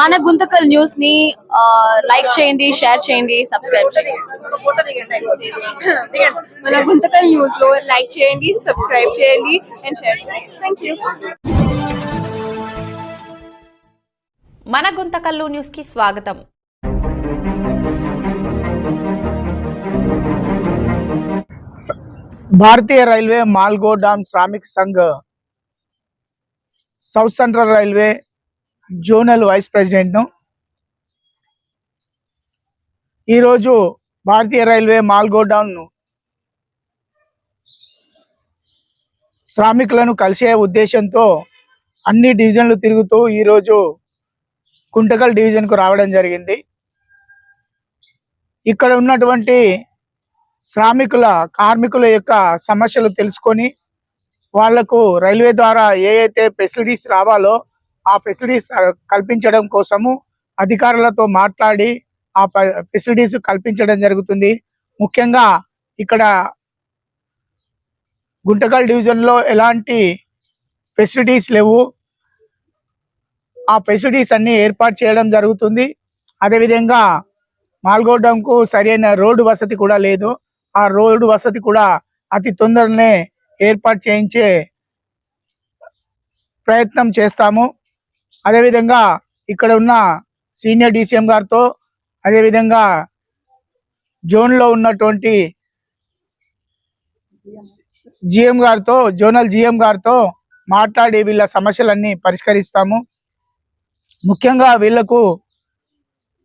మన గుంతకల్ న్యూస్ని లైక్ చేయండి షేర్ చేయండి సబ్స్క్రైబ్ చేయండి. మన గుంతకల్ న్యూస్లో లైక్ చేయండి సబ్స్క్రైబ్ చేయండి అండ్ షేర్ చేయండి. థ్యాంక్ యూ మన గుంతకల్లు న్యూస్కి స్వాగతం. Bharatiya railway Malgodam Shramik Sangh south central railway zonal vice ప్రెసిడెంట్ను. ఈరోజు భారతీయ రైల్వే మాల్గోడామ్ శ్రామికులను కలిసే ఉద్దేశంతో అన్ని డివిజన్లు తిరుగుతూ ఈరోజు కుంటకల్ డివిజన్కు రావడం జరిగింది. ఇక్కడ ఉన్నటువంటి శ్రామికుల కార్మికుల యొక్క సమస్యలు తెలుసుకొని వాళ్ళకు రైల్వే ద్వారా ఏ అయితే ఫెసిలిటీస్ రావాలో ఆ ఫెసిలిటీస్ కల్పించడం కోసము అధికారులతో మాట్లాడి ఆ ఫెసిలిటీస్ కల్పించడం జరుగుతుంది. ముఖ్యంగా ఇక్కడ గుంటకల్ డివిజన్లో ఎలాంటి ఫెసిలిటీస్ లేవు. ఆ ఫెసిలిటీస్ అన్ని ఏర్పాటు చేయడం జరుగుతుంది. అదేవిధంగా మాల్గోడంకు సరైన రోడ్డు వసతి కూడా లేదు. ఆ రోడ్డు వసతి కూడా అతి తొందరనే ఏర్పాటు చేయించే ప్రయత్నం చేస్తాము. అదేవిధంగా ఇక్కడ ఉన్న సీనియర్ డిసిఎం గారితో అదేవిధంగా జోన్లో ఉన్నటువంటి జిఎం గారితో జోనల్ జిఎం గారితో మాట్లాడి వీళ్ళ సమస్యలన్నీ పరిష్కరిస్తాము. ముఖ్యంగా వీళ్ళకు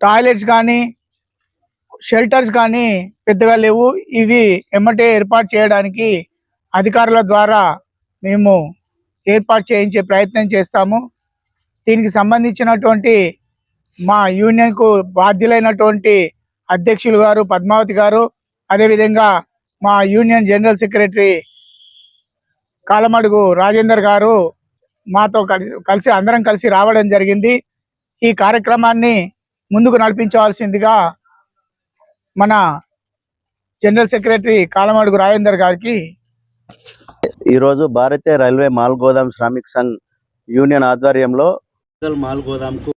టాయిలెట్స్ కానీ షెల్టర్స్ కానీ పెద్దగా లేవు. ఇవి ఎమ్మటే ఏర్పాటు చేయడానికి అధికారుల ద్వారా మేము ఏర్పాటు చేయించే ప్రయత్నం చేస్తాము. దీనికి సంబంధించినటువంటి మా యూనియన్కు బాధ్యులైనటువంటి అధ్యక్షులు గారు పద్మావతి గారు అదేవిధంగా మా union general secretary Kalamadugu Rajender garu మాతో కలిసి కలిసి అందరం కలిసి రావడం జరిగింది. ఈ కార్యక్రమాన్ని ముందుకు నడిపించవలసిందిగా మన జనరల్ సెక్రటరీ కాలమడుగు రాజేందర్ గారికి ఈరోజు భారతీయ రైల్వే మాల్గోదాం శ్రామిక్ సంఘ్ యూనియన్ ఆధ్వర్యంలో మాల్ గోదాంకు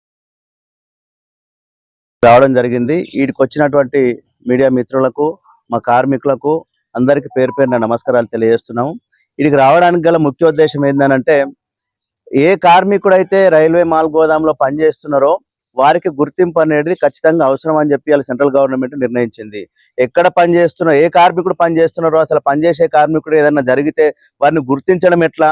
రావడం జరిగింది. వీటికి వచ్చినటువంటి మీడియా మిత్రులకు మా కార్మికులకు అందరికీ పేరు పేరున నమస్కారాలు తెలియజేస్తున్నాము. వీడికి రావడానికి గల ముఖ్య ఉద్దేశం ఏంటంటే ఏ కార్మికుడైతే రైల్వే మాల్ గోదాంలో పనిచేస్తున్నారో వారికి గుర్తింపు అనేది ఖచ్చితంగా అవసరం అని చెప్పి వాళ్ళ సెంట్రల్ గవర్నమెంట్ నిర్ణయించింది. ఎక్కడ పనిచేస్తున్నారో ఏ కార్మికుడు పనిచేస్తున్నారో అసలు పనిచేసే కార్మికుడు ఏదైనా జరిగితే వారిని గుర్తించడం ఎట్లా?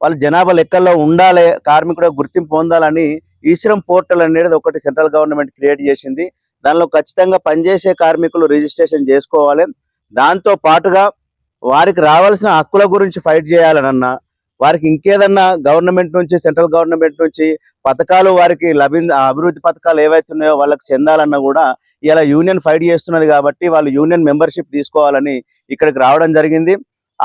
వాళ్ళ జనాభా లెక్కల్లో ఉండాలి కార్మికుడు గుర్తింపు పొందాలని ఈశ్రం పోర్టల్ అనేది ఒకటి సెంట్రల్ గవర్నమెంట్ క్రియేట్ చేసింది. దానిలో ఖచ్చితంగా పనిచేసే కార్మికులు రిజిస్ట్రేషన్ చేసుకోవాలి. దాంతో పాటుగా వారికి రావాల్సిన హక్కుల గురించి ఫైట్ చేయాలనన్నా వారికి ఇంకేదన్నా గవర్నమెంట్ నుంచి సెంట్రల్ గవర్నమెంట్ నుంచి పథకాలు వారికి లభి అభివృద్ధి పథకాలు ఏవైతే ఉన్నాయో వాళ్ళకి చెందాలన్నా కూడా ఇలా యూనియన్ ఫైట్ చేస్తున్నది కాబట్టి వాళ్ళు యూనియన్ మెంబర్షిప్ తీసుకోవాలని ఇక్కడికి రావడం జరిగింది.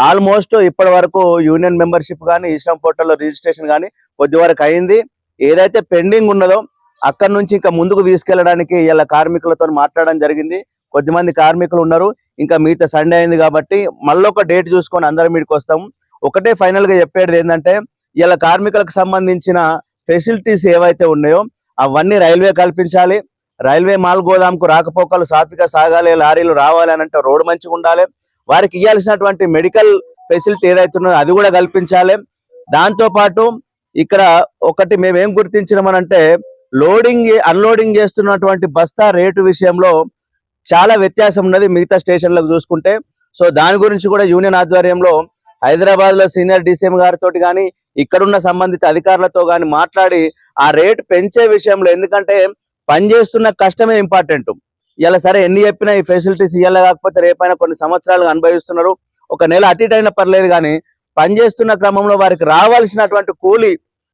ఆల్మోస్ట్ ఇప్పటి వరకు యూనియన్ మెంబర్షిప్ కానీ ఈశ్రమ్ పోర్టల్లో రిజిస్ట్రేషన్ కానీ కొద్ది వరకు అయింది. ఏదైతే పెండింగ్ ఉన్నదో అక్కడ నుంచి ఇంకా ముందుకు తీసుకెళ్ళడానికి ఇలా కార్మికులతో మాట్లాడడం జరిగింది. కొద్దిమంది కార్మికులు ఉన్నారు. ఇంకా మిగతా సండే అయింది కాబట్టి మళ్ళీ ఒక డేట్ చూసుకొని అందరం మీదకి వస్తాం. ఒకటే ఫైనల్గా చెప్పేది ఏంటంటే ఇలా కార్మికులకు సంబంధించిన ఫెసిలిటీస్ ఏవైతే ఉన్నాయో అవన్నీ రైల్వే కల్పించాలి. రైల్వే మాల్ గోదాంకు రాకపోకలు సాఫీగా సాగాలి లారీలు రావాలి అని అంటే రోడ్డు మంచిగా ఉండాలి. వారికి ఇవ్వాల్సినటువంటి మెడికల్ ఫెసిలిటీ ఏదైతే ఉన్నదో అది కూడా కల్పించాలి. దాంతో పాటు ఇక్కడ ఒకటి మేము ఏం గుర్తించినామనంటే లోడింగ్ అన్లోడింగ్ చేస్తున్నటువంటి బస్తా రేటు విషయంలో చాలా వ్యత్యాసం ఉన్నది మిగతా స్టేషన్లకు చూసుకుంటే. సో దాని గురించి కూడా యూనియన్ ఆధ్వర్యంలో హైదరాబాద్లో సీనియర్ డిసిఎం గారితో కానీ ఇక్కడున్న సంబంధిత అధికారులతో కానీ మాట్లాడి ఆ రేటు పెంచే విషయంలో ఎందుకంటే పనిచేస్తున్న కష్టమే ఇంపార్టెంట్. ఇలా సరే ఎన్ని చెప్పినా ఈ ఫెసిలిటీస్ ఇవ్వాలి కాకపోతే రేపైనా కొన్ని సంవత్సరాలు అనుభవిస్తున్నారు. ఒక నెల అటు ఇటు అయినా పర్లేదు కానీ పనిచేస్తున్న క్రమంలో వారికి రావాల్సినటువంటి కూలి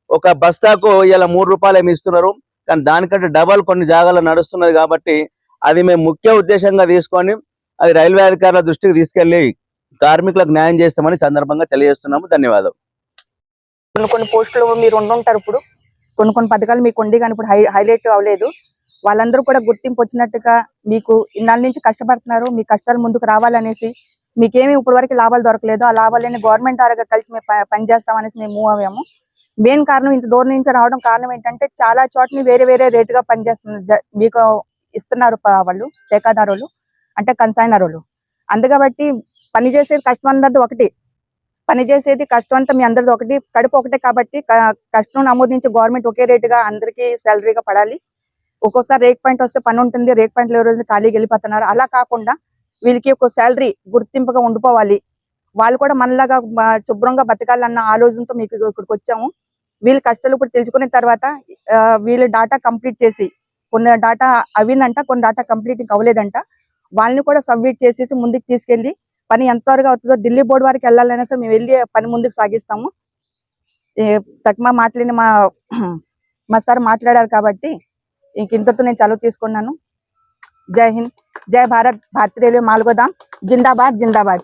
ఒక బస్తాకు ఇలా మూడు రూపాయలు ఏమి ఇస్తున్నారు. కానీ దానికంటే డబల్ కొన్ని జాగాలు నడుస్తున్నది కాబట్టి అది మేము ముఖ్య ఉద్దేశంగా తీసుకొని అది రైల్వే అధికారుల దృష్టికి తీసుకెళ్ళి కార్మికులకు న్యాయం చేస్తామని సందర్భంగా తెలియజేస్తున్నాము. ధన్యవాదాలు. కొన్ని కొన్ని పోస్టులు మీరు ఉండుంటారు ఇప్పుడు. కొన్ని కొన్ని పథకాలు మీకు ఉండి కానీ ఇప్పుడు హై హైలైట్ అవ్వలేదు వాళ్ళందరూ కూడా గుర్తింపు వచ్చినట్టుగా మీకు ఇన్నాళ్ళ నుంచి కష్టపడుతున్నారు మీ కష్టాలు ముందుకు రావాలనేసి మీకేమి ఇప్పటి వరకు లాభాలు దొరకలేదు. ఆ లాభాలని గవర్నమెంట్ ద్వారా కలిసి మేము పనిచేస్తామనేసి మేము మూవ్ అయ్యాము మెయిన్ కారణం ఇంత దూరం నుంచి రావడం కారణం ఏంటంటే చాలా చోట్ని వేరే వేరే రేటుగా పనిచేస్తుంది మీకు ఇస్తున్నారు వాళ్ళు టేకాదారులు అంటే కన్సైనరులు అందుకబట్టి పని చేసేది కష్టం అందరిది ఒకటి. పని చేసేది కష్టం అంతా మీ అందరిది ఒకటి. కడుపు ఒకటే కాబట్టి కష్టం నమోదించి గవర్నమెంట్ ఒకే రేటుగా అందరికీ సాలరీగా పడాలి. ఒక్కోసారి రేక్ పాయింట్ వస్తే పని ఉంటుంది రేక్ పాయింట్ లేవు రోజులు ఖాళీకి వెళ్ళిపోతున్నారు. అలా కాకుండా వీళ్ళకి ఒక శాలరీ గుర్తింపుగా ఉండిపోవాలి. వాళ్ళు కూడా మనలాగా శుభ్రంగా బతకాలన్న ఆలోచనతో మీకు ఇక్కడికి వచ్చాము. వీళ్ళ కష్టాలు ఇప్పుడు తెలుసుకున్న తర్వాత వీళ్ళు డాటా కంప్లీట్ చేసి కొన్ని డాటా అవిందంట కొన్ని డాటా కంప్లీట్ అవ్వలేదంట. వాళ్ళని కూడా సబ్మిట్ చేసేసి ముందుకు తీసుకెళ్ళి పని ఎంత త్వరగా అవుతుందో ఢిల్లీ బోర్డు వరకు వెళ్ళాలనే సరే మేము వెళ్ళి పని ముందుకు సాగిస్తాము. తక్కువ మాట్లాడిన మా మా సార్ మాట్లాడారు కాబట్టి ఇంతతో నేను చదువు తీసుకున్నాను. జై హింద్. జై భారత్. భారత రైల్వే మాల్గోదాం జిందాబాద్. జిందాబాద్.